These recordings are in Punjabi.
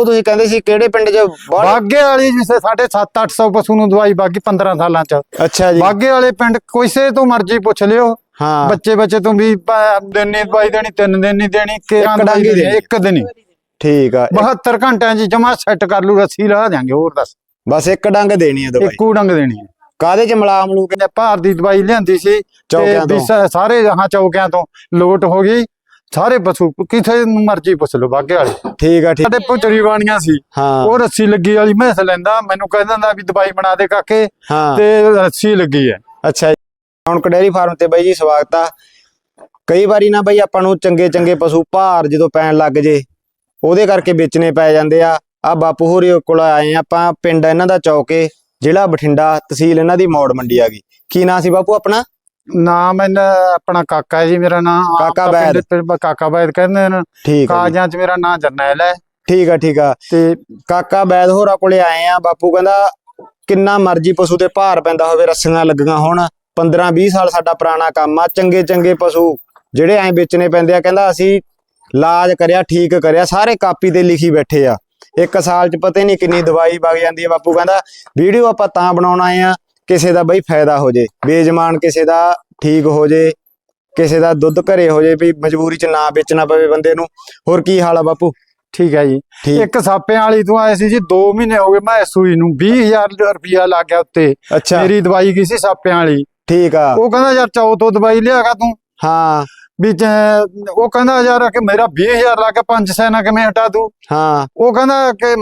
ਉਹ ਤੁਸੀਂ ਕਹਿੰਦੇ ਸੀ ਕਿਹੜੇ ਪਿੰਡ 'ਚ? ਬਾਗੇ ਵਾਲੀ ਜਿਸੇ ਸਾਡੇ 7-800 ਪਸ਼ੂ ਨੂੰ ਦਵਾਈ ਬਾਗੀ 15 ਸਾਲਾਂ ਚ। ਅੱਛਾ ਜੀ। ਬਾਗੇ ਵਾਲੇ ਪਿੰਡ ਕਿਸੇ ਤੋਂ ਮਰਜ਼ੀ ਪੁੱਛ ਲਿਓ। ਹਾਂ। ਬੱਚੇ ਬੱਚੇ ਤੋਂ ਵੀ ਪ- ਦਿਨ ਨਹੀਂ ਦਵਾਈ ਦੇਣੀ ਤਿੰਨ ਦਿਨ ਨਹੀਂ ਦੇਣੀ ਇੱਕ ਡੰਗ ਹੀ ਦੇਣੀ। ਇੱਕ ਦਿਨ ਹੀ। ਠੀਕ ਆ। 72 ਘੰਟਿਆਂ ਚ ਜਮਾ ਸੈੱਟ ਕਰ ਲੂ ਰੱਸੀ ਲਾ ਦਿਆਂਗੇ ਹੋਰ ਦੱਸ। ਬਸ ਇੱਕ ਡੰਗ ਦੇਣੀ ਹੈ ਦਵਾਈ। ਇੱਕੋ ਡੰਗ ਦੇਣੀ ਹੈ ਕਾਦੇ 'ਚ ਮਲਾਮ ਲੂ ਕਹਿੰਦੇ ਭਾਰ ਦੀ ਦਵਾਈ ਲਿਆਂਦੀ ਸੀ ਤੇ ਚੌਕਿਆਂ ਤੋਂ। ਵੀ ਸ- ਸਾਰੇ ਹਾਂ ਚੌਕਿਆਂ ਤੋਂ ਲੋਟ ਹੋ ਗਈ। ਸਾਰੇ ਪਸ਼ੂ ਕਿਥੇ ਮਰਜ਼ੀ ਪੁੱਛ ਲਓ ਬਾਗੇ ਵਾਲੇ। ਠੀਕ ਆ ਠੀਕ। ਸਾਡੇ ਪੁਚਰੀ ਬਾਣੀਆਂ ਸੀ। ਹਾਂ। ਉਹ ਰੱਸੀ ਲੱਗੀ ਵਾਲੀ ਮੈਸ ਲੈਂਦਾ ਮੈਨੂੰ ਕਹਿ ਦਿੰਦਾ ਵੀ ਦਵਾਈ ਬਣਾ ਦੇ ਕਾਕੇ ਹਾਂ। ਤੇ ਰੱਸੀ ਲੱਗੀ ਹੈ। ਅੱਛਾ ਜੀ। ਕੌਣਕ ਡੇਅਰੀ ਫਾਰਮ ਤੇ ਬਾਈ ਜੀ ਸਵਾਗਤ ਆ। ਕਈ ਵਾਰੀ ਨਾ ਬਾਈ ਆਪਾਂ ਨੂੰ ਚੰਗੇ ਚੰਗੇ ਪਸ਼ੂ ਭਾਰ ਜਦੋਂ ਪੈਣ ਲੱਗ ਜੇ ਉਹਦੇ ਕਰਕੇ ਵੇਚਣੇ ਪੈ ਜਾਂਦੇ ਆ। ਆ ਬਾਪੂ ਹੋਰੀ ਕੋਲ ਆਏ ਆ ਆਪਾਂ ਪਿੰਡ ਇਹਨਾਂ ਦਾ ਚੌਕੇ ਜ਼ਿਲ੍ਹਾ ਬਠਿੰਡਾ ਤਹਿਸੀਲ ਇਹਨਾਂ ਦੀ ਮੌੜ ਮੰਡੀ ਆ ਗਈ। ਕੀ ਨਾਂ ਸੀ ਬਾਪੂ ਆਪਣਾ? ਨਾਮ ਇਹਨਾਂ ਆਪਣਾ ਕਾਕਾ ਜੀ ਮੇਰਾ ਨਾਮ ਕਾਕਾ ਬੈਦ। ਕਾਕਾ ਬੈਦ ਕਹਿੰਦੇ ਨੇ। ਠੀਕ ਆ ਜੀ। ਕਾਗਜ਼ਾਂ 'ਚ ਮੇਰਾ ਨਾਮ ਜਰਨੈਲ ਹੈ। ਠੀਕ ਆ ਠੀਕ ਆ। ਤੇ ਕਾਕਾ ਬੈਦ ਹੋਰਾਂ ਕੋਲੇ ਆਏ ਆ ਬਾਪੂ ਕਹਿੰਦਾ ਕਿੰਨਾ ਮਰਜ਼ੀ ਪਸ਼ੂ ਤੇ ਭਾਰ ਪੈਂਦਾ ਹੋਵੇ ਰੱਸੀਆਂ ਲੱਗੀਆਂ ਹੋਣ। 15 20 ਸਾਲ ਸਾਡਾ ਪੁਰਾਣਾ ਕੰਮ ਆ ਚੰਗੇ ਚੰਗੇ ਪਸ਼ੂ ਜਿਹੜੇ ਐ ਵੇਚਣੇ ਪੈਂਦੇ ਆ ਕਹਿੰਦਾ ਅਸੀਂ ਇਲਾਜ ਕਰਿਆ ਠੀਕ ਕਰਿਆ ਸਾਰੇ ਕਾਪੀ ਤੇ ਲਿਖੀ ਬੈਠੇ ਆ। ਇੱਕ ਸਾਲ ਚ ਪਤਾ ਨਹੀਂ ਕਿੰਨੀ ਦਵਾਈ ਵਗ ਜਾਂਦੀ ਹੈ ਬਾਪੂ ਕਹਿੰਦਾ ਵੀਡੀਓ ਆਪਾਂ ਤਾਂ ਬਣਾਉਣ ਆਏ ਆ ਕਿਸੇ ਦਾ ਬਈ ਫਾਇਦਾ ਹੋ ਜੇ ਬੇਜਮਾਨ ਕਿਸੇ ਦਾ ਠੀਕ ਹੋ ਜੇ ਕਿਸੇ ਦਾ ਦੁੱਧ ਘਰੇ ਹੋ ਜੇ ਵੀ ਮਜਬੂਰੀ ਚ ਨਾ ਵੇਚਣਾ ਪਵੇ ਬੰਦੇ ਨੂੰ ਹੋਰ ਕੀ ਹਾਲ ਆ ਬਾਪੂ? ਠੀਕ ਹੈ ਜੀ। ਇੱਕ ਸਾਪਿਆਂ ਵਾਲੀ ਤੋਂ ਆਏ ਸੀ ਜੀ 2 ਮਹੀਨੇ ਹੋ ਗਏ ਮੈਂ ਸੂਈ ਨੂੰ 20000 ਰੁਪਿਆ ਲੱਗ ਗਿਆ ਉੱਤੇ। ਮੇਰੀ ਦਵਾਈ ਗਈ ਸੀ ਸਾਪਿਆਂ ਵਾਲੀ? ਠੀਕ ਆ। ਉਹ ਕਹਿੰਦਾ ਯਾਰ ਤੋਂ ਦਵਾਈ ਲਿਆਗਾ ਤੂੰ? ਹਾਂ। ਵੀ ਉਹ ਕਹਿੰਦਾ ਯਾਰ ਕਿ ਮੇਰਾ 20000 ਲੱਗ ਗਿਆ ਪੰਜ ਸੈ ਨਾ ਕਿਵੇਂ ਹਟਾ ਦੂੰ? ਹਾਂ। ਉਹ ਕਹਿੰਦਾ ਕਿ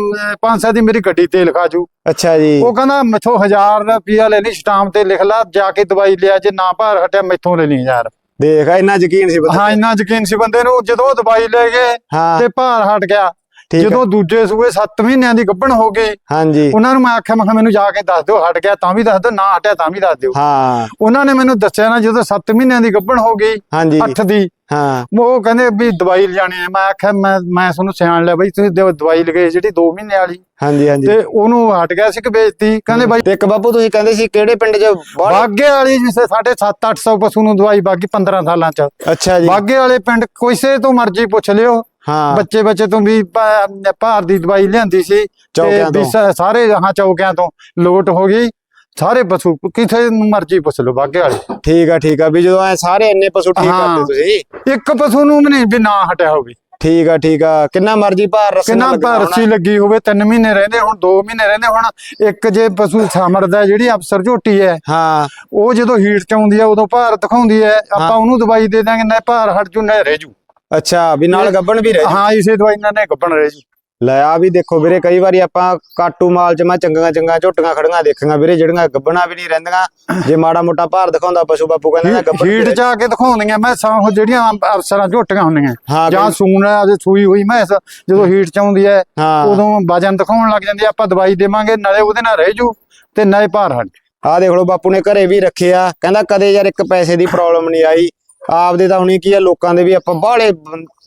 500 ਦੀ ਮੇਰੀ ਗੱਡੀ ਤੇਲ ਖਾ ਜੂ। ਅੱਛਾ ਜੀ। ਉਹ ਕਹਿੰਦਾ ਮੈਥੋਂ 1000 ਰੁਪਿਆ ਲੈ ਲਈ ਸਟਾਮ ਤੇ ਲਿਖ ਲਾ ਜਾ ਕੇ ਦਵਾਈ ਲਿਆ ਜੇ ਨਾ ਭਾਰ ਹਟਿਆ ਮੈਥੋਂ ਲੈ ਲਈ ਯਾਰ ਦੇਖ ਇੰਨਾ ਯਕੀਨ ਸੀ ਬੰਦੇ ਹਾਂ ਇੰਨਾ ਯਕੀਨ ਸੀ ਬੰਦੇ ਨੂੰ ਜਦੋਂ ਉਹ ਦਵਾਈ ਲੈ ਗਏ ਹਾਂ। ਤੇ ਭਾਰ ਹਟ ਗਿਆ। ਜਦੋਂ ਦੂਜੇ ਸੂਏ 7 ਮਹੀਨਿਆਂ ਦੀ ਗੱਭਣ ਹੋ ਗਈ ਹਾਂਜੀ। ਉਹਨਾਂ ਨੂੰ ਮੈਂ ਆਖਿਆ ਮੈਂ ਕਿਹਾ ਮੈਨੂੰ ਜਾ ਕੇ ਦੱਸ ਦਿਓ ਹਟ ਗਿਆ ਤਾਂ ਵੀ ਦੱਸ ਦਿਓ ਨਾ ਹਟਿਆ ਤਾਂ ਵੀ ਦੱਸ ਦਿਓ। ਹਾਂ। ਉਹਨਾਂ ਨੇ ਮੈਨੂੰ ਦੱਸਿਆ ਨਾ ਜਦੋਂ 7 ਮਹੀਨਿਆਂ ਦੀ ਗੱਭਣ ਹੋ ਗਈ ਹਾਂਜੀ। 8 ਦੀ ਹਾਂ। ਉਹ ਕਹਿੰਦੇ ਵੀ ਦਵਾਈ ਲਿਜਾਣੀ ਹੈ। ਮੈਂ ਆਖਿਆ ਮੈਂ ਮੈਂ ਤੁਹਾਨੂੰ ਸਿਆਣ ਲਿਆ ਬਈ ਤੁਸੀਂ ਦਵਾਈ ਲਗੇ ਜਿਹੜੀ 2 ਮਹੀਨੇ ਵਾਲੀ। ਹਾਂਜੀ ਹਾਂਜੀ। ਤੇ ਉਹਨੂੰ ਹਟ ਗਿਆ ਸੀ ਕਿ ਵੇਚਤੀ। ਕਹਿੰਦੇ ਬਾਈ ਤੇ ਇੱਕ ਬਾਪੂ ਤੁਸੀਂ ਕਹਿੰਦੇ ਸੀ ਕਿਹੜੇ ਪਿੰਡ 'ਚ? ਬਾਗੇ ਵਾਲੀ ਜਿਸੇ ਸਾਡੇ 7-800 ਪਸ਼ੂ ਨੂੰ ਦਵਾਈ ਬਾਗੀ 15 ਸਾਲਾਂ ਚ। ਅੱਛਾ ਜੀ। ਬਾਗੇ ਵਾਲੇ ਪਿੰਡ ਕਿਸੇ ਤੋਂ ਮਰਜ਼ੀ ਪੁੱਛ ਲਿਓ। ਹਾਂ। ਬੱਚੇ ਬੱਚੇ ਤੋਂ ਵੀ ਭ- ਭਾਰ ਦੀ ਦਵਾਈ ਲਿਆਂਦੀ ਸੀ ਤੇ ਚੌਕਿਆਂ ਵੀ ਤੋਂ। ਸ- ਸਾਰੇ ਹਾਂ ਚੌਕਿਆਂ ਤੋਂ ਲੋਟ ਹੋ ਗਈ। ਸਾਰੇ ਪਸ਼ੂ ਕਿਥੇ ਮਰਜ਼ੀ ਪੁੱਛ ਲਓ ਬਾਗੇ ਵਾਲੇ। ਠੀਕ ਆ ਠੀਕ ਆ ਵੀ ਜਦੋਂ ਐ ਸਾਰੇ ਇੰਨੇ ਪਸ਼ੂ ਠੀਕ ਹਾਂ। ਕਰਦੇ ਤੁਸੀਂ? ਇੱਕ ਪਸ਼ੂ ਨੂੰ ਵੀ ਨਹੀਂ ਵੀ ਨਾ ਹਟਿਆ ਹੋਵੇ। ਠੀਕ ਆ ਠੀਕ ਆ। ਕਿੰਨਾ ਮਰਜ਼ੀ ਭਾਰ ਰੱਸੀ ਕਿੰਨਾ ਭਰਸੀ ਹੋਣਾ। ਲੱਗੀ ਹੋਵੇ 3 ਮਹੀਨੇ ਰਹਿੰਦੇ ਹੁਣ 2 ਮਹੀਨੇ ਰਹਿੰਦੇ ਹੁਣ ਇੱਕ ਜੇ ਪਸ਼ੂ ਸਮਰਦਾ ਜਿਹੜੀ ਅਫਸਰ ਝੋਟੀ ਹੈ ਹਾਂ। ਉਹ ਜਦੋਂ ਹੀਟ ਚ ਆਉਂਦੀ ਹੈ ਉਦੋਂ ਭਾਰ ਦਿਖਾਉਂਦੀ ਹੈ ਆਪਾਂ ਉਹਨੂੰ ਦਵਾਈ ਦੇ ਦਾਂਗੇ ਨਾ ਭਾਰ ਹਟ ਜੂ ਨਾ ਰਹਿ ਜੂ। ਅੱਛਾ ਵੀ ਨਾਲ ਗੱਬਣ ਵੀ ਰਹਿ ਹਾਂ ਇਸੇ ਦਵਾਈ ਨਾਲ ਨੇ ਗੱਪਣ ਰਹਿ ਜੂ। ਲੈ ਆ ਵੀ ਦੇਖੋ ਵੀਰੇ ਕਈ ਵਾਰੀ ਆਪਾਂ ਕਾਟੂ ਮਾਲ 'ਚ ਮੈਂ ਚੰਗੀਆਂ ਚੰਗੀਆਂ ਝੋਟੀਆਂ ਖੜੀਆਂ ਦੇਖੀਆਂ ਵੀਰੇ ਜਿਹੜੀਆਂ ਗੱਬਣਾ ਵੀ ਨਹੀਂ ਰਹਿੰਦੀਆਂ। ਜੇ ਮਾੜਾ ਮੋਟਾ ਭਾਰ ਦਿਖਾਉਂਦਾ ਪਸ਼ੂ ਬਾਪੂ ਕਹਿੰਦੇ ਨਾ ਗੱਬਣ ਹੀਟ ਚ ਆ ਕੇ ਦਿਖਾਉਂਦੀਆਂ ਮੈਂ ਉਹ ਜਿਹੜੀਆਂ ਅਫਸਰਾਂ ਝੋਟੀਆਂ ਹੁੰਦੀਆਂ ਜਾਂ ਸੂਣ ਆ ਸੂਈ ਹੋਈ ਮੈਸ ਜਦੋਂ ਹੀਟ ਚ ਆਉਂਦੀ ਹੈ ਉਦੋਂ ਵਜਨ ਦਿਖਾਉਣ ਲੱਗ ਜਾਂਦੀ ਆਪਾਂ ਦਵਾਈ ਦੇਵਾਂਗੇ ਨਾਲੇ ਉਹਦੇ ਨਾਲ ਰਹਿ ਜੂ ਤੇ ਨਾਲੇ ਭਾਰ ਹਟ ਆ ਦੇਖ ਲਓ ਬਾਪੂ ਨੇ ਘਰੇ ਵੀ ਰੱਖਿਆ ਕਹਿੰਦਾ ਕਦੇ ਯਾਰ ਇੱਕ ਪੈਸੇ ਦੀ ਪ੍ਰੋਬਲਮ ਨਹੀਂ ਆਈ। ਆਪਦੇ ਤਾਂ ਹੁਣੀ ਕੀ ਆ ਲੋਕਾਂ ਦੇ ਵੀ ਆਪਾਂ ਬਾਹਲੇ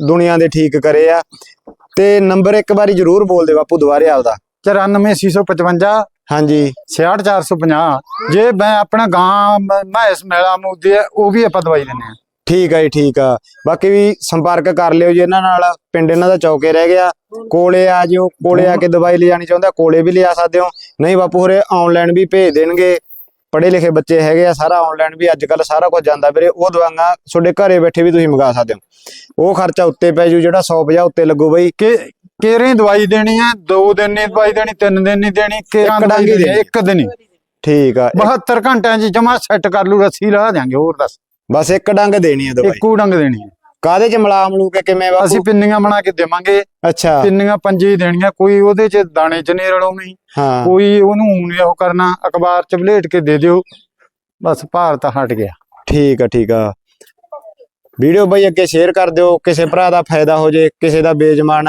ਦੁਨੀਆ ਦੇ ਠੀਕ ਕਰੇ ਆ। ਤੇ ਨੰਬਰ ਇੱਕ ਵਾਰੀ ਜ਼ਰੂਰ ਬੋਲ ਦੇ ਬਾਪੂ ਦੁਬਾਰੇ ਆਪਦਾ। 94655 ਹਾਂਜੀ। 66450 ਜੇ ਮੈਂ ਆਪਣਾ ਗਾਂ ਮ- ਮੈਸ ਮੇਲਾ ਮੂਦੀ ਉਹ ਵੀ ਆਪਾਂ ਦਵਾਈ ਦਿੰਦੇ ਆ। ਠੀਕ ਆ ਜੀ ਠੀਕ ਆ। ਬਾਕੀ ਵੀ ਸੰਪਰਕ ਕਰ ਲਿਓ ਜੀ ਇਹਨਾਂ ਨਾਲ। ਪਿੰਡ ਇਹਨਾਂ ਦਾ ਚੌਕੇ ਰਹਿ ਗਿਆ। ਕੋਲੇ ਆ ਜਿਓ ਕੋਲੇ ਆ ਕੇ ਦਵਾਈ ਲਿਜਾਣੀ ਚਾਹੁੰਦਾ ਕੋਲੇ ਵੀ ਲਿਆ ਸਕਦੇ ਹੋ। ਨਹੀਂ ਬਾਪੂ ਹੋਰੇ ਆਨਲਾਈਨ ਵੀ ਭੇਜ ਦੇਣਗੇ। ਪੜ੍ਹੇ ਲਿਖੇ ਬੱਚੇ ਹੈਗੇ ਆ ਸਾਰਾ ਆਨਲਾਈਨ ਵੀ ਅੱਜ ਕੱਲ ਸਾਰਾ ਕੁਝ ਜਾਂਦਾ ਵੀਰੇ। ਉਹ ਦਵਾਈਆਂ ਤੁਹਾਡੇ ਘਰੇ ਬੈਠੇ ਵੀ ਤੁਸੀਂ ਮੰਗਾ ਸਕਦੇ ਹੋ। ਉਹ ਖਰਚਾ ਉੱਤੇ ਪੈ ਜੂ ਜਿਹੜਾ 150 ਉੱਤੇ ਲੱਗੂ ਬਈ। ਕਿ ਕੇਰੇ ਦਵਾਈ ਦੇਣੀ ਹੈ ਦੋ ਦਿਨ ਨਹੀਂ ਦਵਾਈ ਦੇਣੀ ਤਿੰਨ ਦਿਨ ਨਹੀਂ ਦੇਣੀ ਇੱਕ ਡੰਗ ਦੇਣੀ। ਇੱਕ ਦਿਨ ਹੀ। ਠੀਕ ਆ 72 ਘੰਟਿਆਂ 'ਚ ਜਮਾ ਸੈੱਟ ਕਰ ਲੂ ਰੱਸੀ ਲਾ ਦਿਆਂਗੇ ਹੋਰ ਦੱਸ। ਬਸ ਇੱਕ ਡੰਗ ਦੇਣੀ ਹੈ ਦਵਾਈ। ਇੱਕੋ ਡੰਗ ਦੇਣੀ ਹੈ ਕਾਦੇ ਚ ਮਲਾ ਮਲੂ ਕੇ ਕਿਵੇਂ ਅਸੀਂ ਬਾਪੂ ਪਿੰਨੀਆਂ ਬਣਾ ਕੇ ਦੇਵਾਂਗੇ। ਅੱਛਾ। ਪਿੰਨੀਆਂ ਪੰਜੇ ਹੀ ਦੇਣੀਆਂ ਕੋਈ ਉਹਦੇ 'ਚ ਦਾਣੇ 'ਚ ਨਹੀਂ ਰਲਾਉਣੀ ਹਾਂ। ਕੋਈ ਉਹਨੂੰ ਊਂ ਨੀ ਉਹ ਕਰਨਾ ਅਖਬਾਰ 'ਚ ਵਲੇਟ ਕੇ ਦੇ ਦਿਓ। ਬਸ ਭਾਰ ਤਾਂ ਹਟ ਗਿਆ। ਠੀਕ ਆ ਠੀਕ ਆ। ਵੀਡੀਓ ਬਈ ਅੱਗੇ ਸ਼ੇਅਰ ਕਰ ਦਿਓ ਕਿਸੇ ਭਰਾ ਦਾ ਫਾਇਦਾ ਹੋ ਜੇ ਕਿਸੇ ਦਾ ਬੇਜਮਾਨ।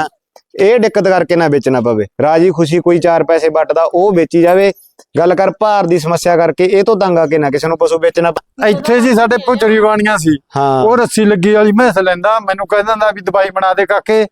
ਇਹ ਦਿੱਕਤ ਕਰਕੇ ਨਾ ਵੇਚਣਾ ਪਵੇ। ਰਾਜੀ ਖੁਸ਼ੀ ਕੋਈ ਚਾਰ ਪੈਸੇ ਵੱਟਦਾ ਉਹ ਵੇਚੀ ਜਾਵੇ। ਗੱਲ ਕਰ ਭਾਰ ਦੀ ਸਮੱਸਿਆ ਕਰਕੇ ਇਹ ਤੋਂ ਤੰਗ ਆ ਕੇ ਨਾ ਕਿਸੇ ਨੂੰ ਪਸ਼ੂ ਵੇਚਣਾ ਇੱਥੇ ਜੀ ਸਾਡੇ ਪੁਚਰੀ ਬਾਣੀਆਂ ਸੀ। ਹਾਂ। ਉਹ ਰੱਸੀ ਲੱਗੀ ਵਾਲੀ ਮੈਸ ਲੈਂਦਾ ਮੈਨੂੰ ਕਹਿ ਦਿੰਦਾ ਵੀ ਦਵਾਈ ਬਣਾ ਦੇ ਕਾਕੇ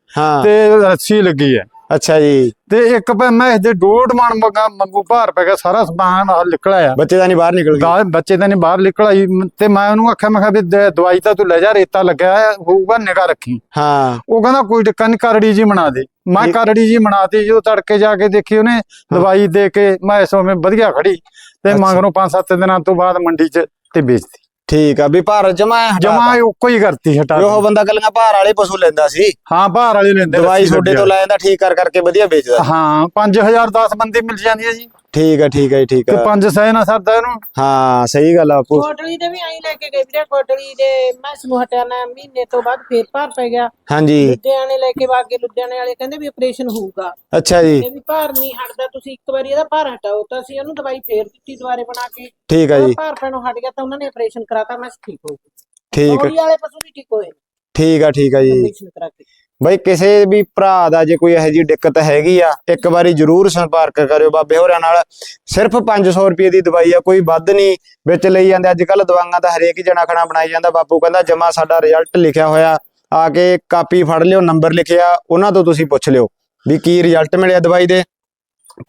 ਤੇ ਰੱਸੀ ਲੱਗੀ ਹੈ। ਅੱਛਾ ਜੀ। ਤੇ ਇੱਕ ਪੈ ਮੈਂ ਦੇ ਡੋੜ ਮਣ ਮੰਗਾ ਮੰਗੂ ਭਾਰ ਪੈ ਗਿਆ ਸਾਰਾ ਸਮਾਨ ਆ ਨਿਕਲਿਆ ਬੱਚੇ ਦਾ ਨਹੀਂ ਬਾਹਰ ਨਿਕਲ ਗਿਆ? ਬੱਚੇ ਤਾਂ ਨਹੀਂ ਬਾਹਰ ਨਿਕਲ ਆਈ। ਮ- ਤੇ ਮੈਂ ਉਹਨੂੰ ਆਖਿਆ ਮੈਂ ਕਿਹਾ ਵੀ ਦ- ਦਵਾਈ ਤਾਂ ਤੂੰ ਲੈ ਜਾ ਰੇਤਾ ਲੱਗਿਆ ਹੋਊਗਾ ਨਿਗਾ ਰੱਖੀ। ਹਾਂ। ਉਹ ਕਹਿੰਦਾ ਕੋਈ ਟਿੱਕਾ ਨਹੀਂ ਕਰੜੀ ਜੀ ਬਣਾ ਦੇ। ਮੈਂ। ਕਰੜੀ ਜੀ ਬਣਾਤੀ ਜੋ ਤੜਕੇ ਜਾ ਕੇ ਦੇਖੀ ਉਹਨੇ ਦਵਾਈ ਦੇ ਕੇ ਮੈਂ ਸੋਵੇਂ ਵਧੀਆ ਖੜੀ। ਤੇ। ਮਗਰੋਂ 5-7 ਦਿਨਾਂ ਤੋਂ ਬਾਅਦ ਮੰਡੀ 'ਚ ਤੇ ਵੇਚਤੀ। ਠੀਕ ਆ ਵੀ ਭਾਰ ਜਮਾ ਜਮਾ ਇੱਕੋ ਹੀ ਕਰਤੀ ਹਟਾ ਉਹ ਬੰਦਾ ਕੱਲੀਆਂ ਭਾਰ ਵਾਲੇ ਪਸ਼ੂ ਲੈਂਦਾ ਸੀ। ਹਾਂ ਬਾਹਰ ਵਾਲੇ ਲੈਂਦੇ ਦਵਾਈ ਛੋਡੇ ਤੋਂ ਲੈ ਜਾਂਦਾ ਠੀਕ ਕਰ ਕਰਕੇ ਵਧੀਆ ਵੇਚਦਾ। ਹਾਂ 5000 10 ਬੰਦੀ ਮਿਲ ਜਾਂਦੀ ਹੈ ਜੀ। ਠੀਕ ਆ ਠੀਕ ਜੀ ਠੀਕ ਤੇ ਆ 5 ਸਹਿ ਨਾ ਸਰਦਾ ਇਹਨੂੰ। ਹਾਂ ਸਹੀ ਗੱਲ ਆ ਬਾਪੂ ਕੋਟਲੀ ਦੇ ਵੀ ਆਈ ਲੈ ਕੇ ਗਏ ਵੀਰੇ ਕੋਟਲੀ ਦੇ ਮੈਸ ਨੂੰ ਹਟਿਆ ਨਾ ਮਹੀਨੇ ਤੋਂ ਬਾਅਦ ਫੇਰ ਭਾਰ ਪੈ ਗਿਆ। ਹਾਂਜੀ। ਲੁਧਿਆਣੇ ਲੈ ਕੇ ਵਾਗੇ ਲੁਧਿਆਣੇ ਵਾਲੇ ਕਹਿੰਦੇ ਵੀ ਆਪਰੇਸ਼ਨ ਹੋਊਗਾ। ਅੱਛਾ ਜੀ। ਇਹ ਵੀ ਭਾਰ ਨਹੀਂ ਹਟਦਾ ਤੁਸੀਂ ਇੱਕ ਵਾਰੀ ਇਹਦਾ ਭਾਰ ਹਟਾਓ ਤਾਂ ਅਸੀਂ ਉਹਨੂੰ ਦਵਾਈ ਫੇਰ ਦਿੱਤੀ ਦੁਬਾਰੇ ਬਣਾ ਕੇ। ਠੀਕ ਆ ਜੀ। ਭਾਰ ਪੈਣੋਂ ਹਟ ਗਿਆ ਤਾਂ ਉਹਨਾਂ ਨੇ ਆਪਰੇਸ਼ਨ ਕਰਾਤਾ ਮੈਂ ਠੀਕ ਹੋ ਗਈ। ਠੀਕ ਕੋਟਲੀ ਵਾਲੇ ਪਸ਼ੂ ਵੀ ਠੀਕ ਹੋਏ। ਠੀਕ ਆ ਠੀਕ ਆ ਜੀ। ਆਪਰੇਸ਼ਨ ਕਰਾ ਕੇ। ਬਈ ਕਿਸੇ ਵੀ ਭਰਾ ਦਾ ਜੇ ਕੋਈ ਇਹੋ ਜਿਹੀ ਦਿੱਕਤ ਹੈਗੀ ਆ, ਇੱਕ ਵਾਰੀ ਜਰੂਰ ਸੰਪਰਕ ਕਰਿਓ ਬਾਬੇ ਹੋਰਾਂ ਨਾਲ। ਸਿਰਫ 500 ਰੁਪਏ ਦੀ ਦਵਾਈ ਆ, ਕੋਈ ਵੱਧ ਨਹੀਂ ਵਿੱਚ ਲਈ ਜਾਂਦੇ। ਅੱਜ ਕੱਲ ਦਵਾਈਆਂ ਦਾ ਹਰੇਕ ਹੀ ਜਣਾ ਖਣਾ ਬਣਾਈ ਜਾਂਦਾ। ਬਾਪੂ ਕਹਿੰਦਾ ਜਮਾ ਸਾਡਾ ਰਿਜ਼ਲਟ ਲਿਖਿਆ ਹੋਇਆ। ਆ ਕੇ ਕਾਪੀ ਫੜ ਲਿਓ, ਨੰਬਰ ਲਿਖਿਆ, ਉਹਨਾਂ ਤੋਂ ਤੁਸੀਂ ਪੁੱਛ ਲਿਓ ਵੀ ਕੀ ਰਿਜ਼ਲਟ ਮਿਲਿਆ ਦਵਾਈ ਦੇ।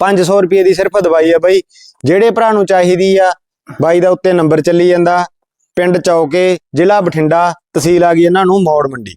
500 ਰੁਪਏ ਦੀ ਸਿਰਫ ਦਵਾਈ ਆ ਬਾਈ। ਜਿਹੜੇ ਭਰਾ ਨੂੰ ਚਾਹੀਦੀ ਆ, ਬਾਈ ਦਾ ਉੱਤੇ ਨੰਬਰ ਚੱਲੀ ਜਾਂਦਾ। ਪਿੰਡ ਚੌਕੇ, ਜ਼ਿਲ੍ਹਾ ਬਠਿੰਡਾ, ਤਹਿਸੀਲ ਆ ਗਈ ਇਹਨਾਂ ਨੂੰ ਮੌੜ ਮੰਡੀ।